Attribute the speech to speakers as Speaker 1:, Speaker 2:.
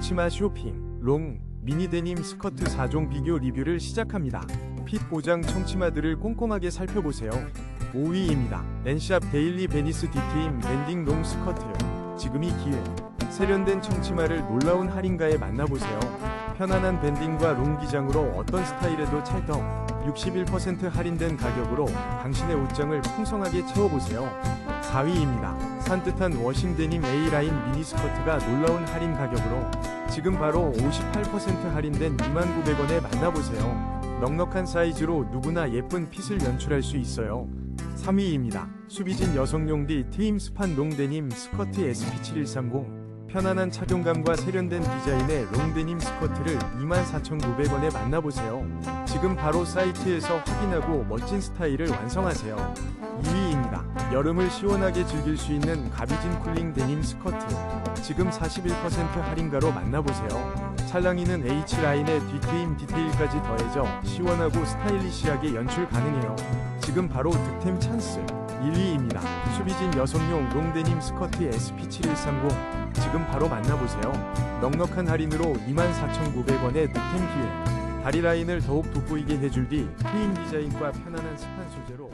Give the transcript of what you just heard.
Speaker 1: 청치마 쇼핑, 롱, 미니 데님 스커트 4종 비교 리뷰를 시작합니다. 핏 보장 청치마들을 꼼꼼하게 살펴보세요. 5위입니다. 엔샵 데일리 베니스 디테임 밴딩 롱 스커트. 지금이 기회. 세련된 청치마를 놀라운 할인가에 만나보세요. 편안한 밴딩과 롱 기장으로 어떤 스타일에도 찰떡. 61% 할인된 가격으로 당신의 옷장을 풍성하게 채워보세요. 4위입니다. 산뜻한 워싱 데님 A라인 미니 스커트가 놀라운 할인 가격으로 지금 바로 58% 할인된 29,900원에 만나보세요. 넉넉한 사이즈로 누구나 예쁜 핏을 연출할 수 있어요. 3위입니다. 수비진 여성용 디 트임 스판 롱데님 스커트 SP7130 편안한 착용감과 세련된 디자인의 롱데님 스커트를 24,900원에 만나보세요. 지금 바로 사이트에서 확인하고 멋진 스타일을 완성하세요. 2위입니다. 여름을 시원하게 즐길 수 있는 가비진 쿨링 데님 스커트. 지금 41% 할인가로 만나보세요. 찰랑이는 H라인의 뒤트임 디테일까지 더해져 시원하고 스타일리시하게 연출 가능해요. 지금 바로 득템 찬스. 1위입니다. 수비진 여성용 롱데님 스커트 SP7130. 지금 바로 만나보세요. 넉넉한 할인으로 24,900원의 득템 기회. 다리 라인을 더욱 돋보이게 해줄 뒤 트임 디자인과 편안한 스판 소재로